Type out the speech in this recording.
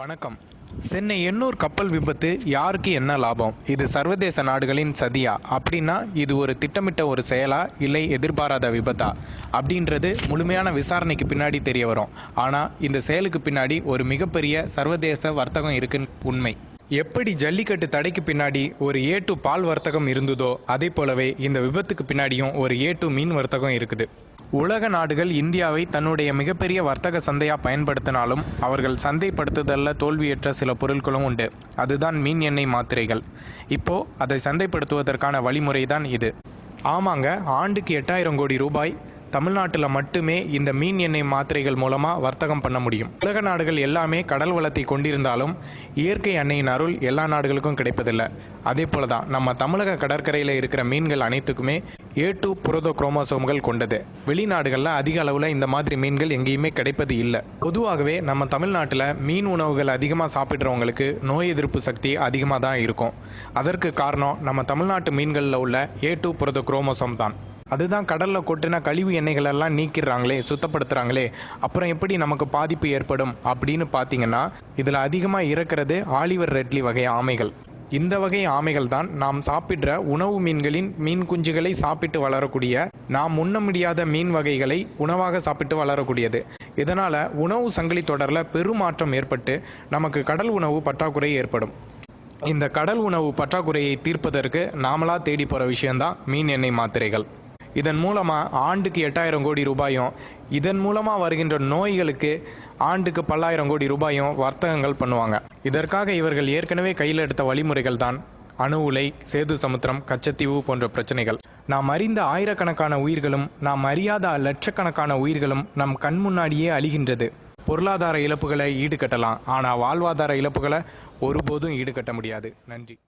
வணக்கம். சென்னை எண்ணூர் கப்பல் விபத்து யாருக்கு என்ன லாபம்? இது சர்வதேச நாடுகளின் சதியா? அப்படின்னா இது ஒரு திட்டமிட்ட ஒரு செயலா? இல்லை எதிர்பாராத விபத்தா? அப்படின்றது முழுமையான விசாரணைக்கு பின்னாடி தெரிய வரும். ஆனால் இந்த செயலுக்கு பின்னாடி ஒரு மிகப்பெரிய சர்வதேச வர்த்தகம் இருக்குன்னு உண்மை. எப்படி ஜல்லிக்கட்டு தடைக்கு பின்னாடி ஒரு ஏ டு பால் வர்த்தகம் இருந்ததோ அதே போலவே இந்த விபத்துக்கு பின்னாடியும் ஒரு ஏ டு மீன் வர்த்தகம் இருக்குது. உலக நாடுகள் இந்தியாவை தன்னுடைய மிகப்பெரிய வர்த்தக சந்தையா பயன்படுத்தினாலும் அவர்கள் சந்தைப்படுத்துதல்ல தோல்வியற்ற சில பொருட்களும் உண்டு. அதுதான் மீன் எண்ணெய் மாத்திரைகள். இப்போ அதை சந்தைப்படுத்துவதற்கான வழிமுறை தான் இது. ஆமாங்க ஆண்டுக்கு எட்டாயிரம் கோடி ரூபாய் தமிழ்நாட்டில் மட்டுமே இந்த மீன் எண்ணெய் மாத்திரைகள் மூலமாக வர்த்தகம் பண்ண முடியும். உலக நாடுகள் எல்லாமே கடல் வளத்தை கொண்டிருந்தாலும் இயற்கை எண்ணெயின் அருள் எல்லா நாடுகளுக்கும் கிடைப்பதில்லை. அதே போல தான் நம்ம தமிழக கடற்கரையில் இருக்கிற மீன்கள் அனைத்துக்குமே ஏ டு புரதோ குரோமோசோம்கள் கொண்டது. வெளிநாடுகளில் அதிக அளவில் இந்த மாதிரி மீன்கள் எங்கேயுமே கிடைப்பது இல்லை. பொதுவாகவே நம்ம தமிழ்நாட்டில் மீன் உணவுகள் அதிகமாக சாப்பிட்றவங்களுக்கு நோய் எதிர்ப்பு சக்தி அதிகமாக தான் இருக்கும். அதற்கு காரணம் நம்ம தமிழ்நாட்டு மீன்களில் உள்ள ஏ டு புரத குரோமோசோம் தான். அதுதான் கடலில் கொட்டின கழிவு எண்ணெய்கள் எல்லாம் நீக்கிடுறாங்களே சுத்தப்படுத்துகிறாங்களே அப்புறம் எப்படி நமக்கு பாதிப்பு ஏற்படும் அப்படின்னு பார்த்தீங்கன்னா இதில் அதிகமாக இறக்கிறது ஆலிவர் ரெட்லி வகை ஆமைகள். இந்த வகை ஆமைகள் தான் நாம் சாப்பிடுற உணவு மீன்களின் மீன் குஞ்சுகளை சாப்பிட்டு வளரக்கூடிய நாம் உண்ண முடியாத மீன் வகைகளை உணவாக சாப்பிட்டு வளரக்கூடியது. இதனால் உணவு சங்கிலி தொடரில் பெருமாற்றம் ஏற்பட்டு நமக்கு கடல் உணவு பற்றாக்குறை ஏற்படும். இந்த கடல் உணவு பற்றாக்குறையை தீர்ப்பதற்கு நாமளாக தேடி போகிற விஷயந்தான் மீன் எண்ணெய் மாத்திரைகள். இதன் மூலமாக ஆண்டுக்கு எட்டாயிரம் கோடி ரூபாயும் இதன் மூலமாக வருகின்ற நோய்களுக்கு ஆண்டுக்கு பல்லாயிரம் கோடி ரூபாயும் வர்த்தகங்கள் பண்ணுவாங்க. இதற்காக இவர்கள் ஏற்கனவே கையில் எடுத்த வழிமுறைகள் தான் அணு உலை சேது சமுத்திரம் கச்சத்தீவு போன்ற பிரச்சனைகள். நாம் அறிந்த ஆயிரக்கணக்கான உயிர்களும் நாம் அறியாத லட்சக்கணக்கான உயிர்களும் நம் கண் முன்னாடியே அழிகின்றது. பொருளாதார இழப்புகளை ஈடுகட்டலாம். ஆனால் வாழ்வாதார இழப்புகளை ஒருபோதும் ஈடுகட்ட முடியாது. நன்றி.